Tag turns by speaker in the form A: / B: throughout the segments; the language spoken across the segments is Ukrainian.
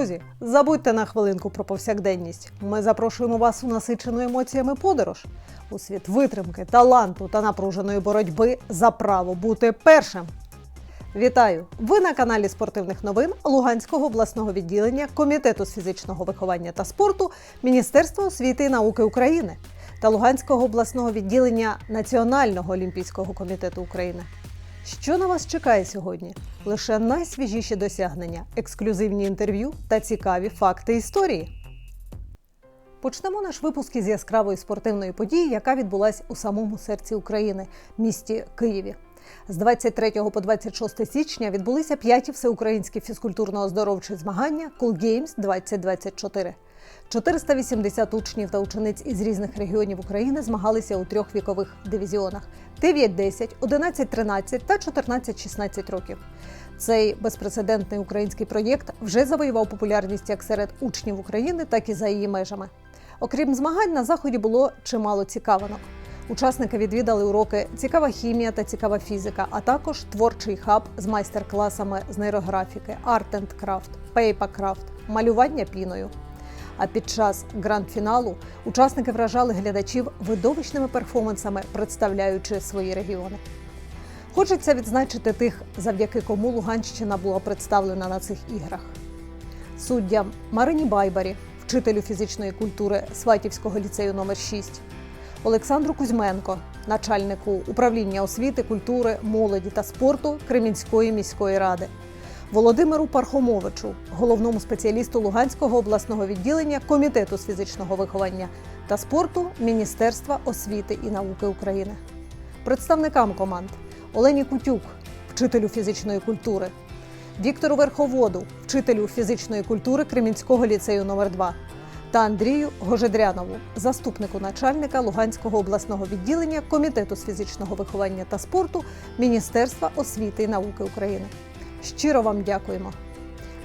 A: Друзі, забудьте на хвилинку про повсякденність. Ми запрошуємо вас у насичену емоціями подорож у світ витримки, таланту та напруженої боротьби за право бути першим. Вітаю! Ви на каналі спортивних новин Луганського обласного відділення Комітету з фізичного виховання та спорту Міністерства освіти і науки України та Луганського обласного відділення Національного олімпійського комітету України. Що на вас чекає сьогодні? Лише найсвіжіші досягнення, ексклюзивні інтерв'ю та цікаві факти історії. Почнемо наш випуск із яскравої спортивної події, яка відбулась у самому серці України, місті Києві. З 23 по 26 січня відбулися п'яті всеукраїнські фізкультурно-оздоровчі змагання Cool Games 2024. 480 учнів та учениць із різних регіонів України змагалися у трьох вікових дивізіонах: 9-10, 11-13 та 14-16 років. Цей безпрецедентний український проєкт вже завоював популярність як серед учнів України, так і за її межами. Окрім змагань, на заході було чимало цікавинок. Учасники відвідали уроки цікава хімія та цікава фізика, а також творчий хаб з майстер-класами з нейрографіки, арт енд крафт, пейпакрафт, малювання піною. А під час гранд-фіналу учасники вражали глядачів видовищними перформансами, представляючи свої регіони. Хочеться відзначити тих, завдяки кому Луганщина була представлена на цих іграх. Суддям Марині Байбарі, вчителю фізичної культури Сватівського ліцею номер 6 Олександру Кузьменко, начальнику управління освіти, культури, молоді та спорту Кремінської міської ради, Володимиру Пархомовичу, головному спеціалісту Луганського обласного відділення Комітету з фізичного виховання та спорту Міністерства освіти і науки України, представникам команд Олені Кутюк, вчителю фізичної культури, Віктору Верховоду, вчителю фізичної культури Кремінського ліцею номер 2 та Андрію Гожедрянову, заступнику начальника Луганського обласного відділення Комітету з фізичного виховання та спорту Міністерства освіти і науки України. Щиро вам дякуємо.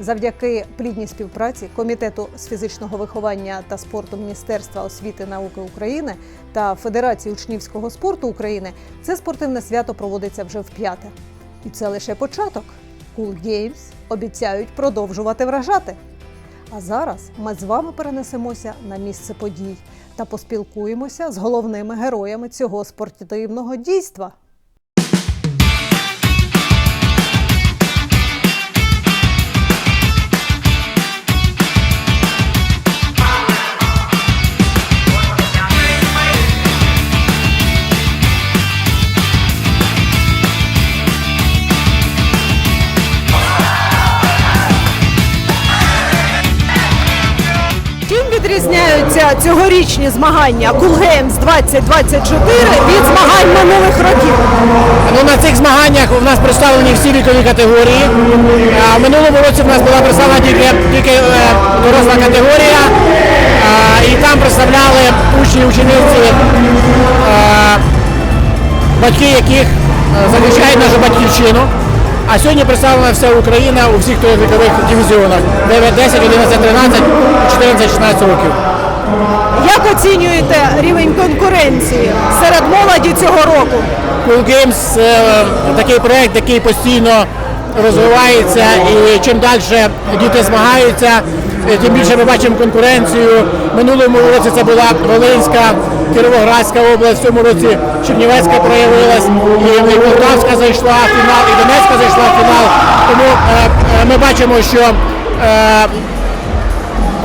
A: Завдяки плідній співпраці Комітету з фізичного виховання та спорту Міністерства освіти і науки України та Федерації учнівського спорту України це спортивне свято проводиться вже вп'яте. І це лише початок. Cool Games обіцяють продовжувати вражати. А зараз ми з вами перенесемося на місце подій та поспілкуємося з головними героями цього спортивного дійства. Відрізняються цьогорічні змагання Cool Games 2024 від змагань минулих років?
B: Ну, на цих змаганнях у нас представлені всі вікові категорії. А, в році в нас була представлена тільки, тільки е, доросла категорія. А, і там представляли учні учениці, е, батьки яких е, захищають нашу батьківщину. А сьогодні представлена вся Україна у всіх трьох вікових дивізіонах 9, 10, 11, 13, 14, 16 років.
A: Як оцінюєте рівень конкуренції серед молоді цього року?
B: Cool Games такий проект, який постійно розвивається і чим далі діти змагаються, е, тим більше ми бачимо конкуренцію. Минулому році це була Волинська, Кіровоградська область, в цьому році Чернівецька проявилась, і Полтавська зайшла в фінал, і Донецька зайшла в фінал. Тому е, е, ми бачимо, що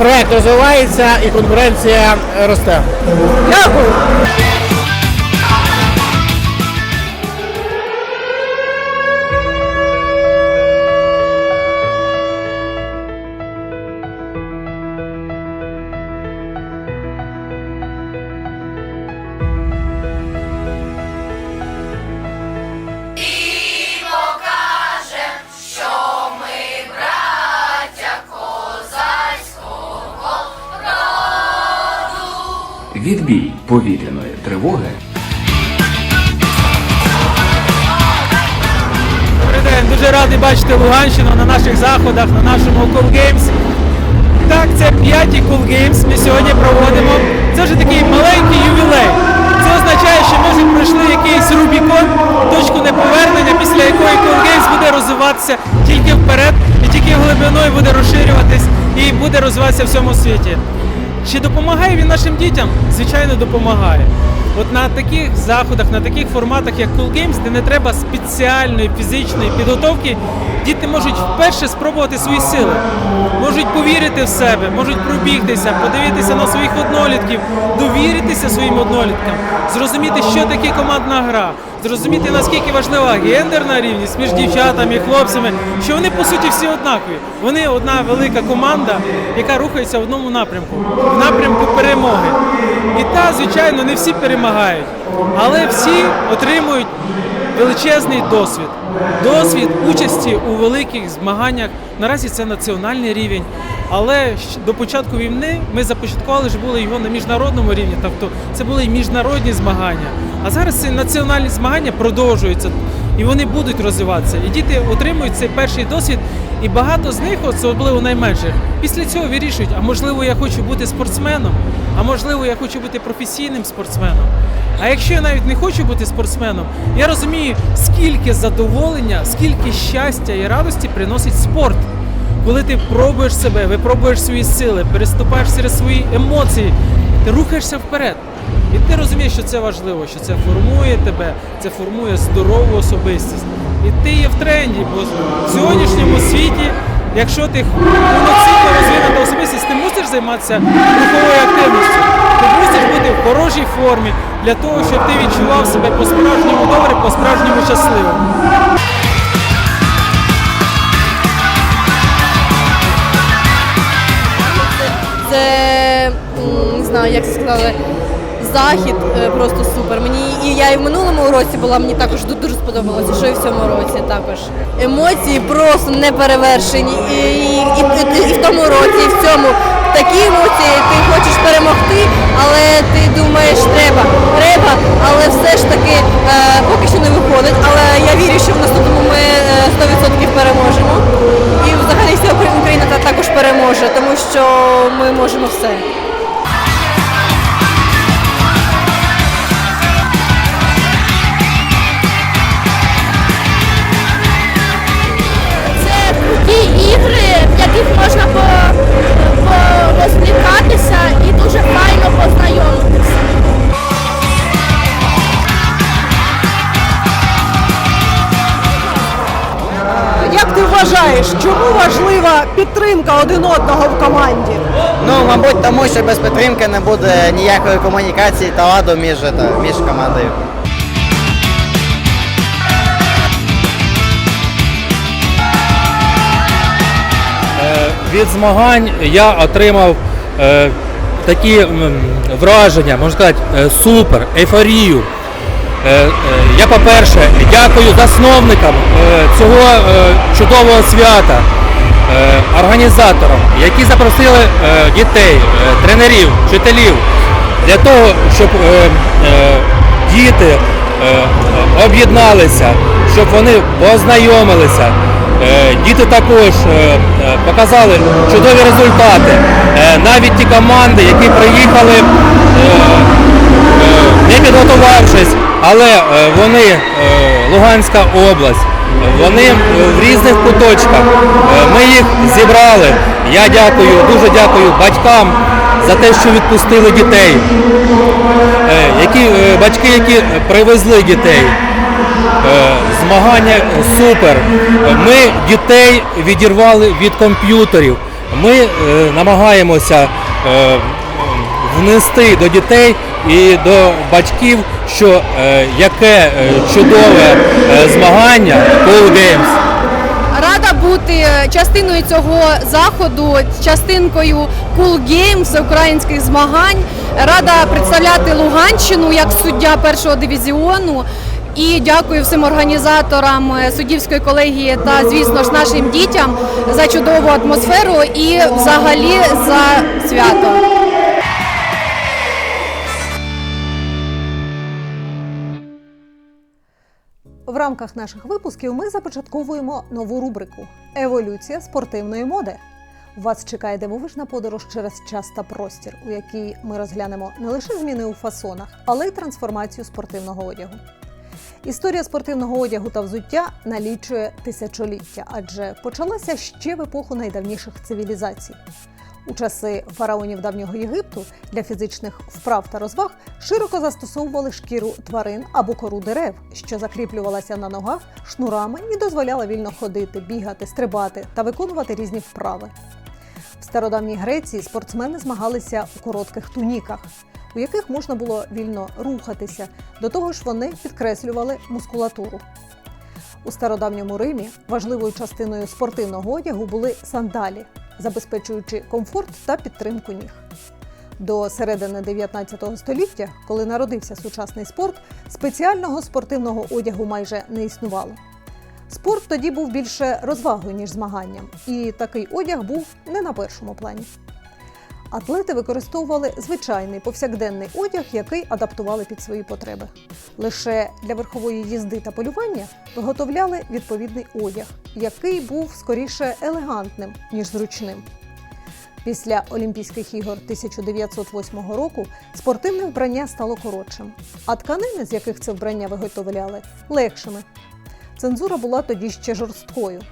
B: проект розвивається і конкуренція росте.
A: Дякую.
C: Повітряної тривоги
D: Добрий день, дуже радий бачити Луганщину на наших заходах, на нашому Cool Games. Так, це п'ятий Cool Games ми сьогодні проводимо. Це вже такий маленький ювілей. Це означає, що ми вже пройшли якийсь Рубікон, точку неповернення, після якої Cool Games буде розвиватися тільки вперед і тільки глибиною буде розширюватись і буде розвиватися в всьому світі. Чи допомагає він нашим дітям? Звичайно, допомагає. От на таких заходах, на таких форматах, як Cool Games, де не треба спеціальної фізичної підготовки, діти можуть вперше спробувати свої сили, можуть повірити в себе, можуть пробігтися, подивитися на своїх однолітків, довіритися своїм одноліткам, зрозуміти, що таке командна гра, зрозуміти, наскільки важлива гендерна рівність між дівчатами хлопцями, що вони по суті всі однакові. Вони одна велика команда, яка рухається в одному напрямку, в напрямку перемоги. І та, звичайно, не всі перемагають, але всі отримують величезний досвід. Досвід участі у великих змаганнях. Наразі це національний рівень. Але до початку війни ми започаткували ж були його на міжнародному рівні, тобто це були і міжнародні змагання. А зараз ці національні змагання продовжуються і вони будуть розвиватися. І діти отримують цей перший досвід, і багато з них, особливо найменших, після цього вирішують, а можливо, я хочу бути спортсменом, а можливо, я хочу бути професійним спортсменом. А якщо я навіть не хочу бути спортсменом, я розумію, скільки задоволення, скільки щастя і радості приносить спорт. Коли ти пробуєш себе, випробуєш свої сили, переступаєш через свої емоції, ти рухаєшся вперед. І ти розумієш, що це важливо, що це формує тебе, це формує здорову особистість. І ти є в тренді, бо в сьогоднішньому світі, якщо ти повноцінно розвинута особистість, ти мусиш займатися руховою активністю. Мусиш бути в хорошій формі для того, щоб ти відчував себе по-справжньому добре, по-справжньому щасливим.
E: Це не знаю, як сказали. Захід е, просто супер. Мені і я і в минулому році була, мені також дуже сподобалося, що і в цьому році також. Емоції просто не перевершені. І, і, і, і в тому році, і в цьому такі емоції, ти хочеш перемогти, але ти думаєш, треба, треба, але все ж
A: важлива підтримка один одного в команді?
F: Ну, мабуть, тому що без підтримки не буде ніякої комунікації та ладу між, та, між командою.
G: від змагань я отримав е, такі м, враження, можна сказати, е, супер, ейфорію. Е, е, я, по-перше, дякую засновникам е, цього е, чудового свята, е, організаторам, які запросили е, дітей, е, тренерів, вчителів для того, щоб е, е, діти е, об'єдналися, щоб вони познайомилися. Е, Діти також е, е, показали чудові результати. Е, Навіть ті команди, які приїхали е, е, не підготувавшись, але е, вони е, Луганська область, вони е, в різних куточках. Е, Ми їх зібрали. Я дякую, дуже дякую батькам за те, що відпустили дітей. Е, Які батьки, які привезли дітей. Змагання супер. Ми дітей відірвали від комп'ютерів. Ми намагаємося внести до дітей і до батьків, що е, яке е, чудове е, змагання Cool Games.
E: Рада бути е, частиною цього заходу, частинкою Cool Games українських змагань. Рада представляти Луганщину як суддя першого дивізіону. І дякую всім організаторам е, суддівської колегії та, звісно ж, нашим дітям за чудову атмосферу і взагалі за свято.
A: Рамках наших випусків ми започатковуємо нову рубрику Еволюція спортивної моди. Вас чекає дивовижна подорож через час та простір, у якій ми розглянемо не лише зміни у фасонах, але й трансформацію спортивного одягу. Історія спортивного одягу та взуття налічує тисячоліття, адже почалася ще в епоху найдавніших цивілізацій. У часи фараонів давнього Єгипту для фізичних вправ та розваг широко застосовували шкіру тварин або кору дерев, що закріплювалася на ногах шнурами і дозволяла вільно ходити, бігати, стрибати та виконувати різні вправи. В стародавній Греції спортсмени змагалися у коротких туніках, у яких можна було вільно рухатися. До того ж, вони підкреслювали мускулатуру. У стародавньому Римі важливою частиною спортивного одягу були сандалі, забезпечуючи комфорт та підтримку ніг. До середини 19 століття, коли народився сучасний спорт, спеціального спортивного одягу майже не існувало. Спорт тоді був більше розвагою, ніж змаганням, і такий одяг був не на першому плані. Атлети використовували звичайний повсякденний одяг, який адаптували під свої потреби. Лише для верхової їзди та полювання виготовляли відповідний одяг, який був скоріше елегантним, ніж зручним. Після Олімпійських ігор 1908 року спортивне вбрання стало коротшим, а тканини, з яких це вбрання виготовляли, легшими. Цензура була тоді ще жорсткою.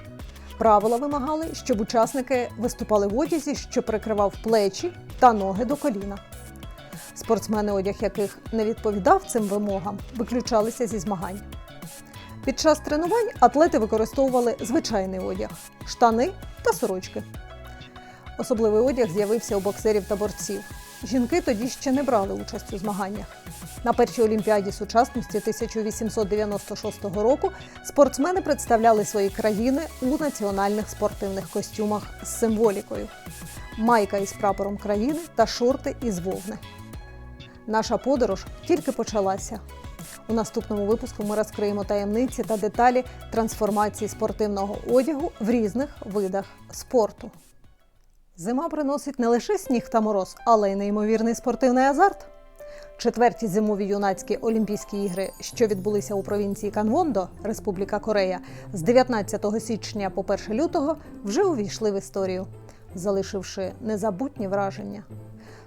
A: Правила вимагали, щоб учасники виступали в одязі, що прикривав плечі та ноги до коліна. Спортсмени, одяг яких не відповідав цим вимогам, виключалися зі змагань. Під час тренувань атлети використовували звичайний одяг штани та сорочки. Особливий одяг з'явився у боксерів та борців. Жінки тоді ще не брали участь у змаганнях. На першій олімпіаді сучасності 1896 року спортсмени представляли свої країни у національних спортивних костюмах з символікою: майка із прапором країни та шорти із вовни. Наша подорож тільки почалася. У наступному випуску ми розкриємо таємниці та деталі трансформації спортивного одягу в різних видах спорту. Зима приносить не лише сніг та мороз, але й неймовірний спортивний азарт. Четверті зимові юнацькі Олімпійські ігри, що відбулися у провінції Канвондо, Республіка Корея, з 19 січня по 1 лютого, вже увійшли в історію, залишивши незабутні враження.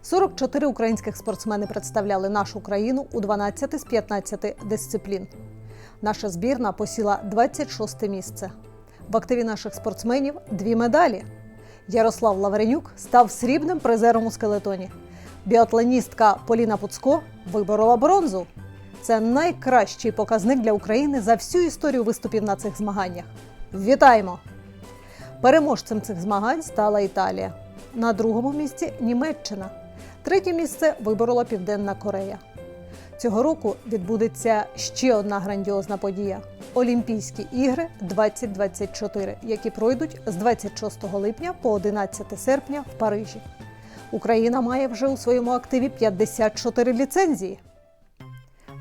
A: 44 українських спортсмени представляли нашу країну у 12 з 15 дисциплін. Наша збірна посіла 26 місце. В активі наших спортсменів дві медалі. Ярослав Лавренюк став срібним призером у скелетоні. Біатлоністка Поліна Пуцко виборола бронзу. Це найкращий показник для України за всю історію виступів на цих змаганнях. Вітаємо! Переможцем цих змагань стала Італія. На другому місці Німеччина. Третє місце виборола Південна Корея. Цього року відбудеться ще одна грандіозна подія Олімпійські ігри 2024, які пройдуть з 26 липня по 11 серпня в Парижі. Україна має вже у своєму активі 54 ліцензії.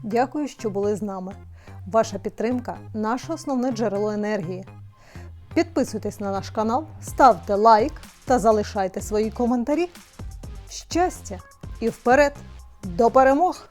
A: Дякую, що були з нами. Ваша підтримка наше основне джерело енергії. Підписуйтесь на наш канал, ставте лайк та залишайте свої коментарі. Щастя і вперед! До перемог!